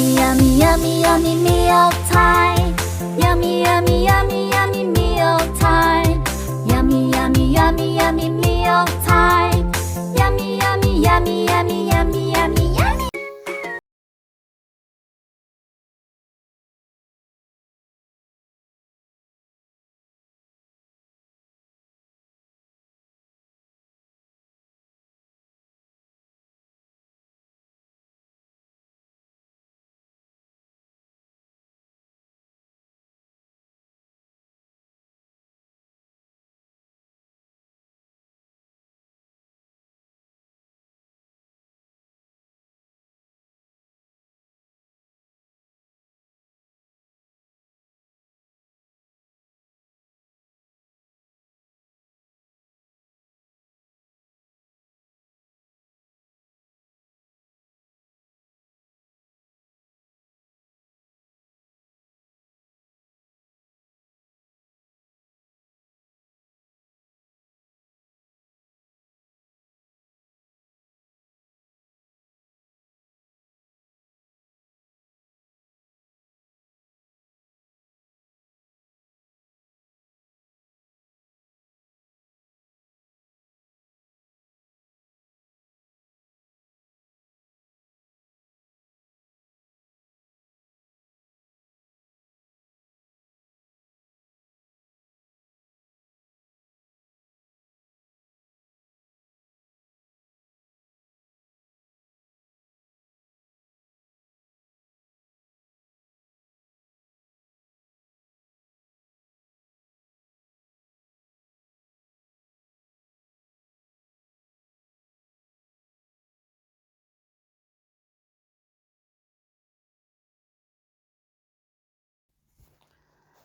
Yummy, yummy, yummy, meal time.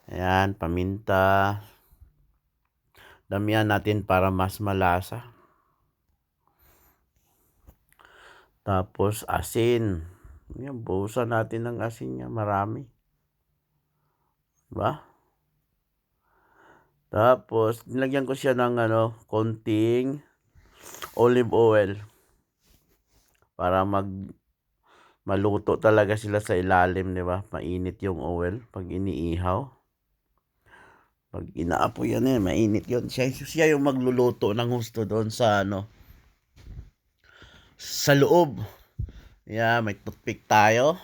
Ayan, paminta. Damihan natin para mas malasa. Tapos asin. Yan, buhusan natin ng asin niya, marami. Diba? Tapos, nilagyan ko siya ng ano, konting olive oil. Para mag maluto talaga sila sa ilalim, di ba? Mainit yung oil pag iniihaw. Pag inaapoy yan eh, mainit yun. Siya, siya yung magluluto ng gusto doon sa ano, sa loob. Yeah, may toothpick tayo.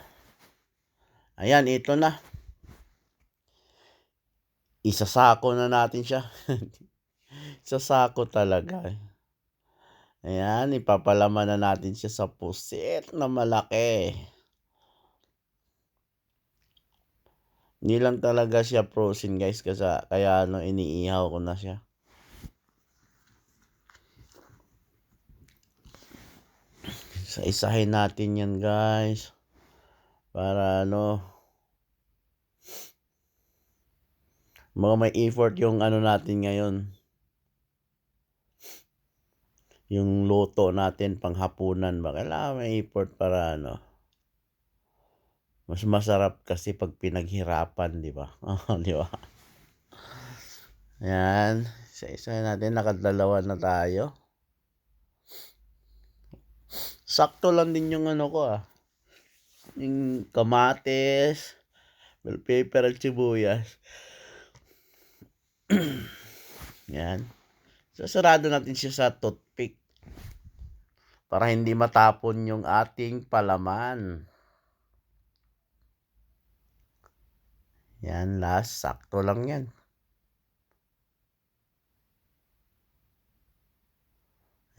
Ayan, ito na. Isasako na natin siya. Isasako talaga. Ayan, ipapalaman na natin siya sa pusit na malaki. Hindi lang talaga siya frozen guys kasi kaya ano iniihaw ko na siya. Isa-isahin natin yan guys. Para ano mga may effort yung ano natin ngayon. Yung luto natin panghapunan ba? Kailangan may effort para ano. Mas masarap kasi pag pinaghirapan, di ba? Oh, di ba? Yan. Isa-isa natin. Nakadalawa na tayo. Sakto lang din yung ano ko ah. Yung kamates, bell pepper at sibuyas. Yan. Sasarado natin siya sa toothpick. Para hindi matapon yung ating palaman. Yan, last. Sakto lang yan.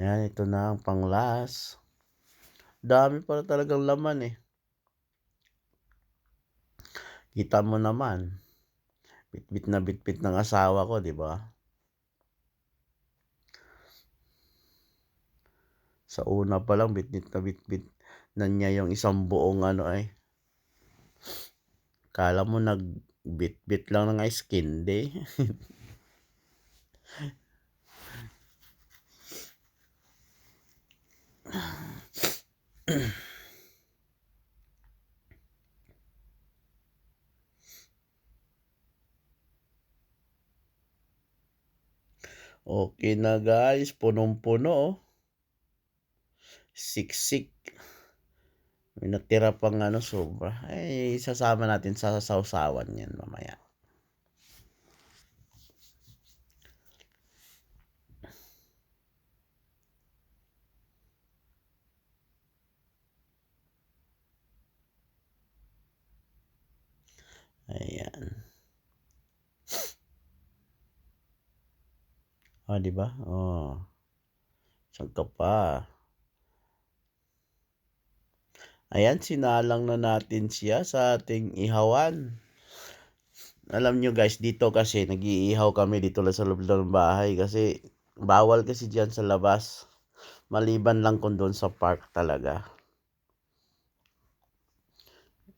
Yan, ito na ang pang last. Dami pala talagang laman eh. Kita mo naman. Bit-bit na bit-bit ng asawa ko, di ba? Sa una pa lang, bit-bit na bit-bit na niya yung isang buong ano ay. Kala mo nag bit-bit lang ng ice candy. Okay na guys, punong-puno oh. Siksik. May natira pang ano, sobra. Eh, isasama natin sa sausawan yan mamaya. Ayan. Oh, di ba? Oh. Saan pa? Ayan, sinalang na natin siya sa ating ihawan. Alam nyo guys, dito kasi nag-iihaw kami dito lang sa loob ng bahay kasi bawal kasi dyan sa labas. Maliban lang kung doon sa park talaga.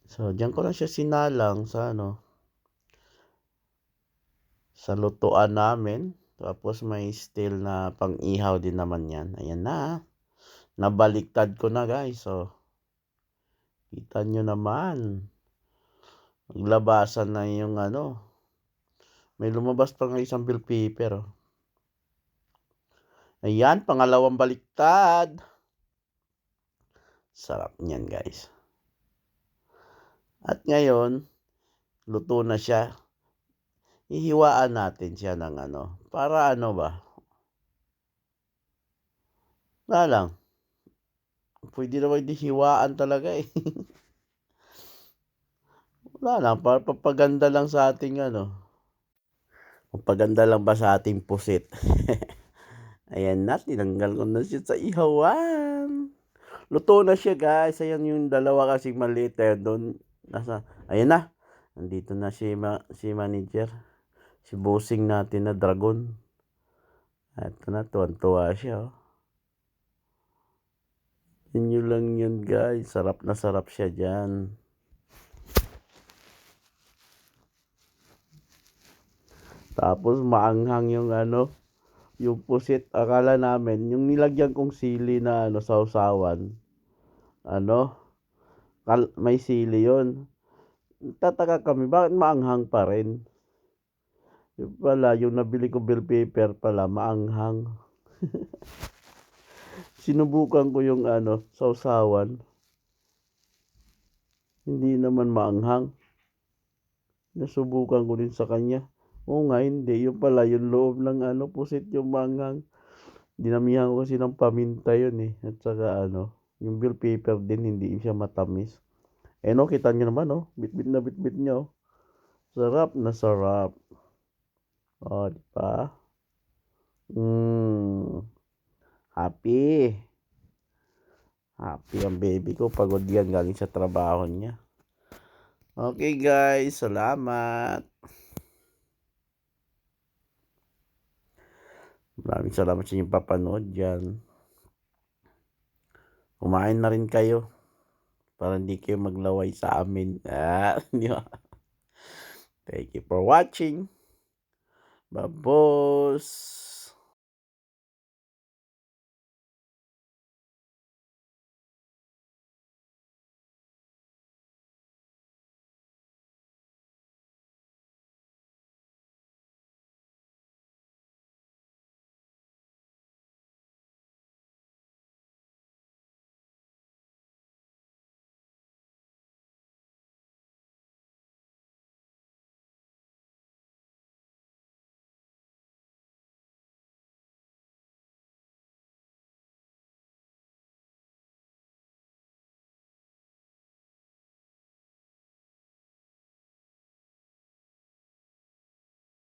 So, dyan ko lang siya sinalang sa ano, sa lutuan namin. Tapos may still na pang-ihaw din naman yan. Ayan na. Nabaliktad ko na guys. So, kita nyo naman. Naglabasan na yung ano. May lumabas pa nga isang bill paper. Oh. Ayan, pangalawang baliktad. Sarap niyan guys. At ngayon, luto na siya. Ihiwaan natin siya ng ano. Para ano ba? Wala lang. Pwede naman hiwaan talaga eh. Wala lang. Para papaganda lang sa ating ano. Papaganda lang ba sa ating pusit? Ayan na, tinanggal ko na siya sa ihawan. Luto na siya guys. Ayan yung dalawa kasing maliit. Eh, doon, nasa, ayan na. Nandito na si, ma, si manager. Si bossing natin na dragon. Ito na, tuwan-tuwa siya. Oh. Inyo lang yun guys. Sarap na sarap siya dyan. Tapos maanghang yung ano, yung pusit. Akala namin, yung nilagyan kong sili na ano, sausawan. Ano, kal- may sili yon Tataka kami, bakit maanghang pa rin? Yung pala, yung nabili ko bill paper pala, maanghang. Sinubukan ko yung ano, sausawan. Hindi naman maanghang. Nasubukan ko din sa kanya. Oo nga, hindi. Yung pala, yung loob ng ano, pusit yung maanghang. Dinamihan ko kasi ng paminta yun eh. At saka ano, yung bill paper din, hindi siya matamis. Eh no, kita nyo naman oh. Bit-bit na bit-bit nyo. Sarap na sarap. Oh, di ba? Mm. Happy. Happy ang baby ko. Pagod yan galing sa trabaho niya. Okay guys, salamat. Maraming salamat sa inyong papanood dyan. Kumain na rin kayo. Para hindi kayo maglaway sa amin. Ah? Thank you for watching. Babos.